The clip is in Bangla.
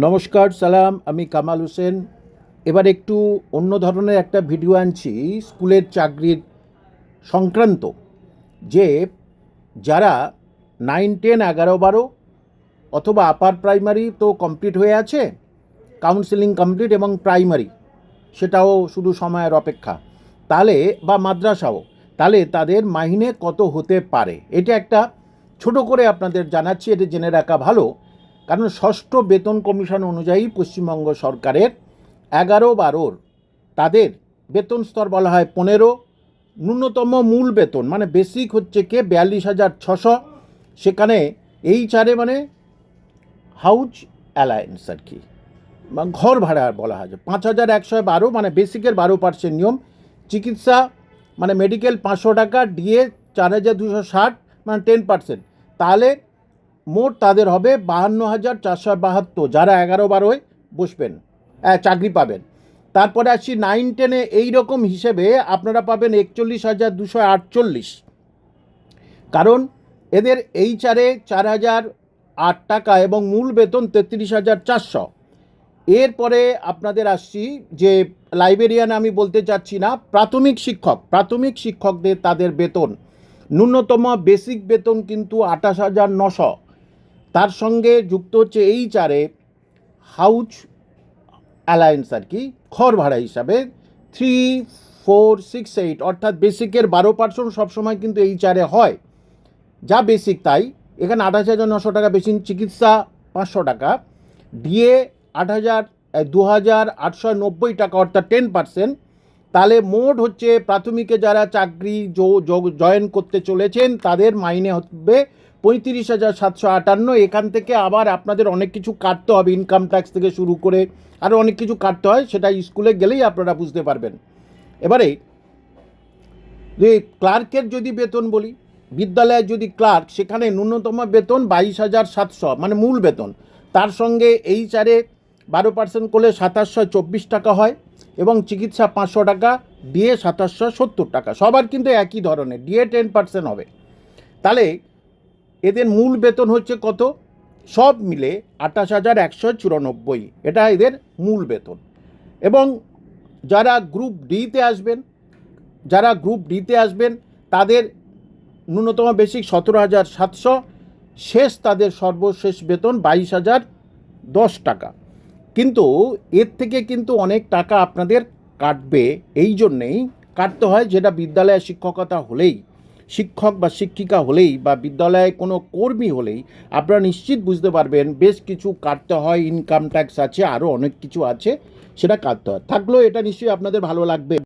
নমস্কার, সালাম, আমি কামাল হোসেন। এবার একটু অন্য ধরনের একটা ভিডিও আনছি, স্কুলের চাকরির সংক্রান্ত, যে যারা নাইন টেন এগারো, বারো অথবা আপার প্রাইমারি তো কমপ্লিট হয়ে আছে কাউন্সেলিং কমপ্লিট এবং প্রাইমারি সেটাও শুধু সময়ের অপেক্ষা। তাহলে বা মাদ্রাসাও, তাহলে তাদের মাহিনে কত হতে পারে? এটা একটা ছোট করে আপনাদের জানাচ্ছি, এটা জেনে রাখা ভালো। কারণ ষষ্ঠ বেতন কমিশন অনুযায়ী পশ্চিমবঙ্গ সরকারের এগারো বারোর তাদের বেতন স্তর বলা হয় পনেরো। ন্যূনতম মূল বেতন মানে বেসিক হচ্ছে কে? বিয়াল্লিশ হাজার ছশো। সেখানে এই চারে মানে হাউজ অ্যালায়েন্স আর কি। ঘর ভাড়া বলা হয় পাঁচ হাজার একশো বারো মানে বেসিকের বারো পার্সেন্ট নিয়ম। চিকিৎসা মানে মেডিকেল পাঁচশো টাকা, ডিএ চার হাজার দুশো ষাট মানে টেন পার্সেন্ট। তাহলে মোট তাদের হবে বাহান্ন হাজার চারশো বাহাত্তর। যারা এগারো বারোয় বসবেন চাকরি পাবেন। তারপরে আসছি নাইন টেনে এই রকম হিসেবে আপনারা পাবেন একচল্লিশ হাজার দুশো আটচল্লিশ। কারণ এদের এই চারে চার হাজার আট টাকা এবং মূল বেতন তেত্রিশ হাজার চারশো। এরপরে আপনাদের আসছি যে লাইব্রেরিয়ান আমি বলতে চাচ্ছি না, প্রাথমিক শিক্ষক। প্রাথমিক শিক্ষকদের তাদের বেতন। ন্যূনতম বেসিক বেতন কিন্তু আঠাশ হাজার নশো। তার সঙ্গে যুক্ত হচ্ছে এই চারে হাউজ অ্যালায়েন্স আর কি, খড় ভাড়া হিসাবে। থ্রি, ফোর, সিক্স, এইট, অর্থাৎ বেসিকের বারো পার্সেন্ট সবসময় কিন্তু এই চারে হয়। যা বেসিক তাই, এখানে আঠাশ হাজার নশো টাকা বেশি চিকিৎসা পাঁচশো টাকা। ডিএ আট হাজার দু হাজার আটশো নব্বই টাকা, অর্থাৎ টেন পার্সেন্ট। তাহলে মোট হচ্ছে প্রাথমিকে যারা চাকরি জয়েন করতে চলেছেন, তাদের মাইনে হবে পঁয়ত্রিশ হাজার সাতশো আটান্ন, এখান থেকে আবার আপনাদের অনেক কিছু কাটতে হবে ইনকাম ট্যাক্স থেকে শুরু করে আরও অনেক কিছু কাটতে হয়, সেটা স্কুলে গেলেই আপনারা বুঝতে পারবেন। এবারে, যে ক্লার্কের যদি বেতন বলি, বিদ্যালয়ের যদি ক্লার্ক, সেখানে ন্যূনতম বেতন বাইশ হাজার সাতশো মানে মূল বেতন। তার সঙ্গে এই চারে বারো পার্সেন্ট করলে সাতাশশো চব্বিশ টাকা হয় এবং চিকিৎসা পাঁচশো টাকা, ডিএ সাতাশশো সত্তর টাকা। সবার কিন্তু একই ধরনের, ডিএ টেন পার্সেন্ট হবে। তাহলে এদের মূল বেতন হচ্ছে কত? সব মিলে আঠাশ হাজার একশো চুরানব্বই। এটা এদের মূল বেতন। এবং যারা গ্রুপ ডিতে আসবেন, যারা গ্রুপ ডিতে আসবেন, তাদের ন্যূনতম বেসিক সতেরো হাজার সাতশো, শেষ তাদের সর্বশেষ বেতন বাইশ হাজার দশ টাকা। কিন্তু এর থেকে কিন্তু অনেক টাকা আপনাদের কাটবে, এই জন্যেই কাটতে হয়, যেটা বিদ্যালয়ে শিক্ষকতা হলেই। শিক্ষক বা শিক্ষিকা হলেই বা বিদ্যালয়ে কোনো কর্মী হলেই আপনারা নিশ্চিত বুঝতে পারবেন বেশ কিছু কাটতে হয় ইনকাম ট্যাক্স আছে, আরও অনেক কিছু আছে, সেটা কাটতে হয়। থাকলেও এটা নিশ্চয়ই আপনাদের ভালো লাগবে।